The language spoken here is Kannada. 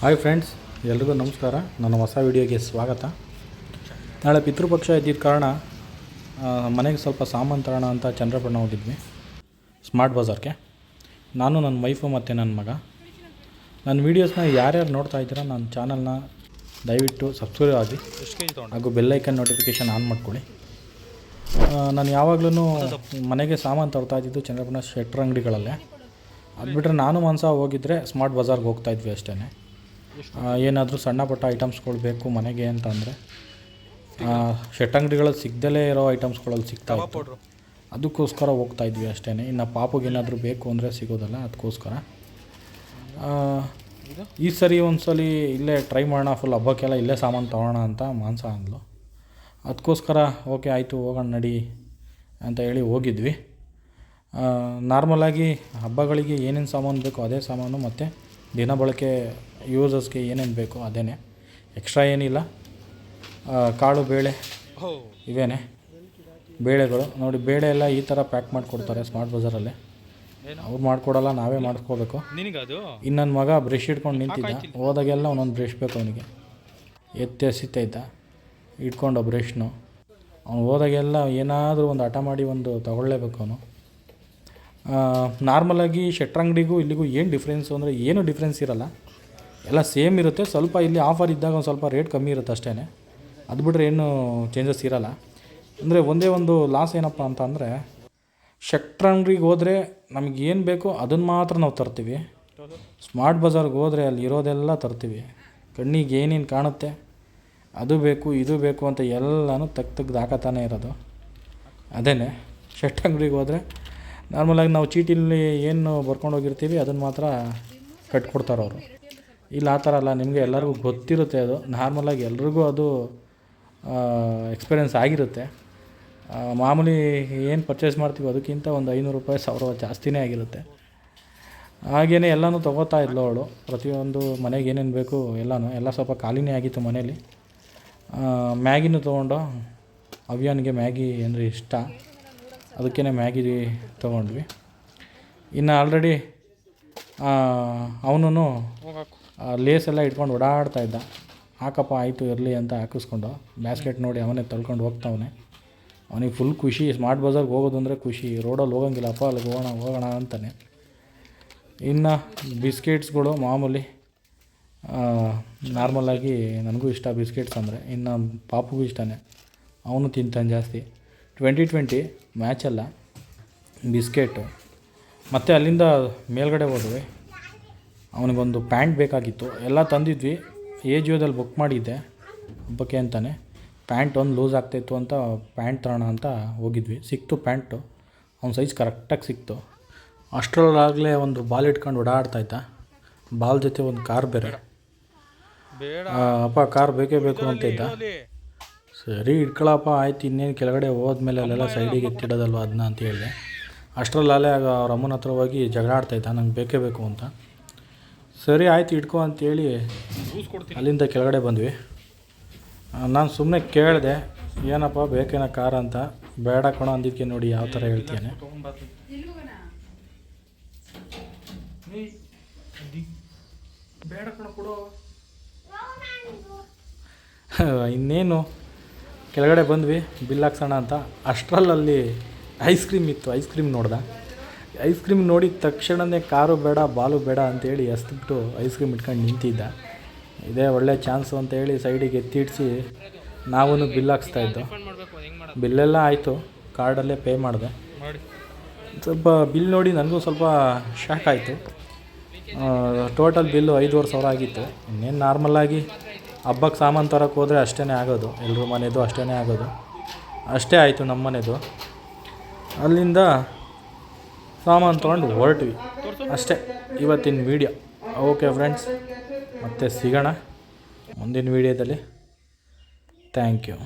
ಹಾಯ್ ಫ್ರೆಂಡ್ಸ್ ಎಲ್ರಿಗೂ ನಮಸ್ಕಾರ ನನ್ನ ಹೊಸ ವಿಡಿಯೋಗೆ ಸ್ವಾಗತ ನಾಳೆ ಪಿತೃಪಕ್ಷ ಇದ್ದಿದ್ದ ಕಾರಣ ಮನೆಗೆ ಸ್ವಲ್ಪ ಸಾಮಾನು ತರೋಣ ಅಂತ ಚಂದ್ರಪಟ್ಟಣ ಹೋಗಿದ್ವಿ. ಸ್ಮಾರ್ಟ್ ಬಜಾರ್ಗೆ. ನಾನು ನನ್ನ ವೈಫು ಮತ್ತು ನನ್ನ ಮಗ. ನನ್ನ ವೀಡಿಯೋಸ್ನ ಯಾರ್ಯಾರು ನೋಡ್ತಾ ಇದ್ದೀರಾ, ನನ್ನ ಚಾನಲ್ನ ದಯವಿಟ್ಟು ಸಬ್ಸ್ಕ್ರೈಬ್ ಆಗಿ ಹಾಗೂ ಬೆಲ್ಲೈಕನ್ ನೋಟಿಫಿಕೇಷನ್ ಆನ್ ಮಾಡ್ಕೊಳ್ಳಿ. ನಾನು ಯಾವಾಗಲೂ ಮನೆಗೆ ಸಾಮಾನು ತರ್ತಾ ಇದ್ದಿದ್ದು ಚಂದ್ರಪಟ್ಟಣ ಶೆಟ್ರ್ ಅಂಗಡಿಗಳಲ್ಲೇ. ಅದು ಬಿಟ್ಟರೆ ನಾನು ಮನಸ ಹೋಗಿದ್ದರೆ ಸ್ಮಾರ್ಟ್ ಬಜಾರ್ಗೆ ಹೋಗ್ತಾ ಇದ್ವಿ ಅಷ್ಟೇ ಏನಾದರೂ ಸಣ್ಣ ಪುಟ್ಟ ಐಟಮ್ಸ್ಗಳು ಬೇಕು ಮನೆಗೆ ಅಂತ ಅಂದರೆ ಶೆಟ್ ಅಂಗಡಿಗಳಲ್ಲಿ ಸಿಗ್ದಲೇ ಇರೋ ಐಟಮ್ಸ್ಗಳಲ್ಲಿ ಸಿಗ್ತಾ ಇತ್ತು. ಅದಕ್ಕೋಸ್ಕರ ಹೋಗ್ತಾ ಇದ್ವಿ ಅಷ್ಟೇ ಇನ್ನು ಪಾಪುಗೆ ಏನಾದರೂ ಬೇಕು ಅಂದರೆ ಸಿಗೋದಲ್ಲ ಅದಕ್ಕೋಸ್ಕರ. ಈ ಸರಿ ಒಂದು ಸಲ ಇಲ್ಲೇ ಟ್ರೈ ಮಾಡೋಣ ಫುಲ್ ಹಬ್ಬಕ್ಕೆಲ್ಲ ಇಲ್ಲೇ ಸಾಮಾನು ತೊಗೋಣ ಅಂತ ಮಾಂಸ ಅಂದ್ಲು. ಅದಕ್ಕೋಸ್ಕರ ಓಕೆ ಆಯಿತು ಹೋಗೋಣ ನಡಿ ಅಂತ ಹೇಳಿ ಹೋಗಿದ್ವಿ. ನಾರ್ಮಲಾಗಿ ಹಬ್ಬಗಳಿಗೆ ಏನೇನು ಸಾಮಾನು ಬೇಕೋ ಅದೇ ಸಾಮಾನು ಮತ್ತು ದಿನ ಬಳಕೆ ಯೂಸಸ್ಗೆ ಏನೇನು ಬೇಕೋ ಅದೇ ಎಕ್ಸ್ಟ್ರಾ ಏನಿಲ್ಲ. ಕಾಳು ಬೇಳೆ ಇವೇನೆ. ಬೇಳೆಗಳು. ನೋಡಿ ಬೇಳೆ ಎಲ್ಲ ಈ ಥರ ಪ್ಯಾಕ್ ಮಾಡಿಕೊಡ್ತಾರೆ ಸ್ಮಾರ್ಟ್ ಬಜಾರಲ್ಲಿ ಅವ್ರು ಮಾಡಿಕೊಡಲ್ಲ ನಾವೇ ಮಾಡ್ಕೋಬೇಕು. ಇನ್ನೊಂದು ಇನ್ನು ನನ್ನ ಮಗ ಬ್ರಷ್ ಇಟ್ಕೊಂಡು ನಿಂತಿದ್ದ. ಹೋದಾಗೆಲ್ಲ ಒಂದೊಂದು ಬ್ರಷ್ ಬೇಕು ಅವನಿಗೆ. ಎತ್ತಿ ಎಸಿತಾ ಇದ್ದ ಇಟ್ಕೊಂಡು ಬ್ರಷ್ನು ಅವ್ನು ಹೋದಾಗೆಲ್ಲ ಏನಾದರೂ ಒಂದು ಹಠ ಮಾಡಿ ಒಂದು ತಗೊಳ್ಳೇಬೇಕು ಅವನು. ನಾರ್ಮಲಾಗಿ ಶೆಟ್ರಂಗಡಿಗೂ ಇಲ್ಲಿಗೂ ಏನು ಡಿಫ್ರೆನ್ಸು ಅಂದರೆ ಏನೂ ಡಿಫ್ರೆನ್ಸ್ ಇರಲ್ಲ. ಎಲ್ಲ ಸೇಮ್ ಇರುತ್ತೆ. ಸ್ವಲ್ಪ ಇಲ್ಲಿ ಆಫರ್ ಇದ್ದಾಗ ಒಂದು ಸ್ವಲ್ಪ ರೇಟ್ ಕಮ್ಮಿ ಇರುತ್ತೆ ಅಷ್ಟೇ ಅದು ಬಿಟ್ಟರೆ ಏನು ಚೇಂಜಸ್ ಇರಲ್ಲ. ಅಂದರೆ ಒಂದೇ ಒಂದು ಲಾಸ್ ಏನಪ್ಪ ಅಂತ ಅಂದರೆ ಶೆಟ್ರಂಗಡಿಗೆ ಹೋದರೆ ನಮಗೆ ಏನು ಬೇಕೋ ಅದನ್ನು ಮಾತ್ರ ನಾವು ತರ್ತೀವಿ. ಸ್ಮಾರ್ಟ್ ಬಜಾರ್ಗೆ ಹೋದರೆ ಅಲ್ಲಿ ಇರೋದೆಲ್ಲ ತರ್ತೀವಿ. ಕಣ್ಣಿಗೆ ಏನೇನು ಕಾಣುತ್ತೆ, ಅದು ಬೇಕು, ಇದು ಬೇಕು ಅಂತ ಎಲ್ಲನೂ ತಗ್ ತೆಗ್ದು ಹಾಕತಾನೆ ಇರೋದು. ಅದೇ ಶರ್ಟ್ ಅಂಗಡಿಗೆ ಹೋದರೆ ನಾರ್ಮಲಾಗಿ ನಾವು ಚೀಟಿಲಿ ಏನು ಬರ್ಕೊಂಡು ಹೋಗಿರ್ತೀವಿ ಅದನ್ನು ಮಾತ್ರ ಕಟ್ಕೊಡ್ತಾರೆ ಅವರು. ಇಲ್ಲ ಆ ಥರ ಅಲ್ಲ, ನಿಮಗೆ ಎಲ್ಲರಿಗೂ ಗೊತ್ತಿರುತ್ತೆ ಅದು. ನಾರ್ಮಲಾಗಿ ಎಲ್ರಿಗೂ ಅದು ಎಕ್ಸ್ಪೀರಿಯೆನ್ಸ್ ಆಗಿರುತ್ತೆ. ಮಾಮೂಲಿ ಏನು ಪರ್ಚೇಸ್ ಮಾಡ್ತೀವಿ ಅದಕ್ಕಿಂತ ಒಂದು ಐನೂರು ರೂಪಾಯಿ ಸಾವಿರ ಜಾಸ್ತಿನೇ ಆಗಿರುತ್ತೆ. ಹಾಗೆಯೇ ಎಲ್ಲನೂ ತೊಗೋತಾ ಇದ್ಲು ಅವಳು. ಪ್ರತಿಯೊಂದು ಮನೆಗೆ ಏನೇನು ಬೇಕು ಎಲ್ಲನೂ ಎಲ್ಲ ಸ್ವಲ್ಪ ಖಾಲಿನೇ ಆಗಿತ್ತು ಮನೇಲಿ. ಮ್ಯಾಗಿನೂ ತೊಗೊಂಡು. ಅವ್ಯಾನಿಗೆ ಮ್ಯಾಗಿ ಅಂದರೆ ಇಷ್ಟ. ಅದಕ್ಕೇ ಮ್ಯಾಗಿ ತೊಗೊಂಡ್ವಿ. ಇನ್ನು ಆಲ್ರೆಡಿ ಅವನು ಲೇಸ್ ಎಲ್ಲ ಇಟ್ಕೊಂಡು ಓಡಾಡ್ತಾ ಇದ್ದ. ಹಾಕಪ್ಪ, ಆಯಿತು, ಇರಲಿ ಅಂತ ಹಾಕಿಸ್ಕೊಂಡು ಬ್ಯಾಸ್ಕೆಟ್ ನೋಡಿ ಅವನೇ ತಳ್ಕೊಂಡು ಹೋಗ್ತಾವನೆ. ಅವನಿಗೆ ಫುಲ್ ಖುಷಿ ಸ್ಮಾರ್ಟ್ ಬಜಾರ್ಗೆ ಹೋಗೋದು ಅಂದರೆ ಖುಷಿ ರೋಡಲ್ಲಿ ಹೋಗಂಗಿಲ್ಲಪ್ಪ ಅಲ್ಲಿಗೆ ಹೋಗೋಣ ಹೋಗೋಣ ಅಂತಾನೆ. ಇನ್ನು ಬಿಸ್ಕೆಟ್ಸ್ಗಳು ಮಾಮೂಲಿ ನಾರ್ಮಲಾಗಿ ನನಗೂ ಇಷ್ಟ ಬಿಸ್ಕೆಟ್ಸ್ ಅಂದರೆ. ಇನ್ನು ಪಾಪುಗೂ ಇಷ್ಟನೇ. ಅವನು ತಿಂತಾನೆ ಜಾಸ್ತಿ. ಟ್ವೆಂಟಿ ಟ್ವೆಂಟಿ ಮ್ಯಾಚಲ್ಲ ಬಿಸ್ಕೆಟು. ಮತ್ತು ಅಲ್ಲಿಂದ ಮೇಲ್ಗಡೆ ಹೋದ್ವಿ. ಅವನಿಗೊಂದು ಪ್ಯಾಂಟ್ ಬೇಕಾಗಿತ್ತು. ಎಲ್ಲ ತಂದಿದ್ವಿ. ಎ ಜಿಯೋದಲ್ಲಿ ಬುಕ್ ಮಾಡಿದ್ದೆ ಹಬ್ಬಕ್ಕೆ ಅಂತಾನೆ. ಪ್ಯಾಂಟ್ ಒಂದು ಲೂಸ್ ಆಗ್ತಾಯಿತ್ತು ಅಂತ ಪ್ಯಾಂಟ್ ತರೋಣ ಅಂತ ಹೋಗಿದ್ವಿ. ಸಿಕ್ತು ಪ್ಯಾಂಟು. ಅವ್ನ ಸೈಜ್ ಕರೆಕ್ಟಾಗಿ ಸಿಕ್ತು. ಅಷ್ಟರಲ್ಲಾಗಲೇ ಒಂದು ಬಾಲ್ ಇಟ್ಕೊಂಡು ಓಡಾಡ್ತಾ ಇದ್ದ. ಬಾಲ್ ಜೊತೆ ಒಂದು ಕಾರ್ ಬೇರೆ. ಅಪ್ಪ ಕಾರ್ ಬೇಕೇ ಬೇಕು ಅಂತ ಇದ್ದ. ಸರಿ ಇಟ್ಕೊಳಪ್ಪ ಆಯ್ತು ಇನ್ನೇನು ಕೆಳಗಡೆ ಹೋದ್ಮೇಲೆ ಅಲ್ಲೆಲ್ಲ ಸೈಡಿಗೆ ಎತ್ತಿಡೋದಲ್ವ ಅದನ್ನ ಅಂತ ಹೇಳಿದೆ. ಅಷ್ಟರಲ್ಲೇ ಆಗ ಅವ್ರ ಅಮ್ಮನ ಹತ್ರ ಹೋಗಿ ಜಗಳ ಆಡ್ತಾಯ್ತ ನಂಗೆ ಬೇಕೇ ಬೇಕು ಅಂತ. ಸರಿ ಆಯ್ತು ಇಟ್ಕೊ ಅಂತೇಳಿ ಅಲ್ಲಿಂದ ಕೆಳಗಡೆ ಬಂದ್ವಿ. ನಾನು ಸುಮ್ಮನೆ ಕೇಳಿದೆ ಏನಪ್ಪ ಬೇಕೇನ ಕಾರ್ ಅಂತ. ಬೇಡ ಕೊಣ ಅಂದಿದ್ದಕ್ಕೆ ನೋಡಿ ಯಾವ ಥರ ಹೇಳ್ತೇನೆ ಇನ್ನೇನು? ಕೆಳಗಡೆ ಬಂದ್ವಿ ಬಿಲ್ ಹಾಕ್ಸೋಣ ಅಂತ. ಅಷ್ಟರಲ್ಲಲ್ಲಿ ಐಸ್ ಕ್ರೀಮ್ ಇತ್ತು ಐಸ್ ಕ್ರೀಮ್ ನೋಡ್ದೆ. ಐಸ್ ಕ್ರೀಮ್ ನೋಡಿದ ತಕ್ಷಣವೇ ಕಾರು ಬೇಡ ಬಾಲು ಬೇಡ ಅಂತೇಳಿ ಎಸ್ಬಿಟ್ಟು ಐಸ್ ಕ್ರೀಮ್ ಇಟ್ಕೊಂಡು ನಿಂತಿದ್ದ. ಇದೇ ಒಳ್ಳೆ ಚಾನ್ಸು ಅಂತ ಹೇಳಿ ಸೈಡಿಗೆ ಎತ್ತಿಡ್ಸಿ ನಾವೂ ಬಿಲ್ ಹಾಕ್ಸ್ತಾ ಇದ್ದು. ಮಾಡ್ಬೇಕು ಹೆಂಗ್ ಮಾಡೋದು ಬಿಲ್ಲೆಲ್ಲ ಆಯಿತು. ಕಾರ್ಡಲ್ಲೇ ಪೇ ಮಾಡಿದೆ. ಮಾಡಿ ಸ್ವಲ್ಪ ಬಿಲ್ ನೋಡಿ ನನಗೂ ಸ್ವಲ್ಪ ಶಾಕ್ ಆಯಿತು. ಟೋಟಲ್ ಬಿಲ್ಲು ಐದುವರೆ ಸಾವಿರ ಆಗಿತ್ತು. ಇನ್ನೇನು ನಾರ್ಮಲ್ಲಾಗಿ ಹಬ್ಬಕ್ಕೆ ಸಾಮಾನು ತರೋಕ್ಕೆ ಹೋದರೆ ಅಷ್ಟೇ ಆಗೋದು. ಎಲ್ಲರ ಮನೆಯದು ಅಷ್ಟೇ ಆಗೋದು. ಅಷ್ಟೇ ಆಯಿತು ನಮ್ಮ ಮನೆಯದು ಅಲ್ಲಿಂದ ಸಾಮಾನು ತೊಗೊಂಡು ಹೊರಟ್ವಿ. ಅಷ್ಟೇ. ಇವತ್ತಿನ ವೀಡಿಯೋ ಓಕೆ ಫ್ರೆಂಡ್ಸ್ ಮತ್ತೆ ಸಿಗೋಣ ಮುಂದಿನ ವೀಡಿಯೋದಲ್ಲಿ. Thank you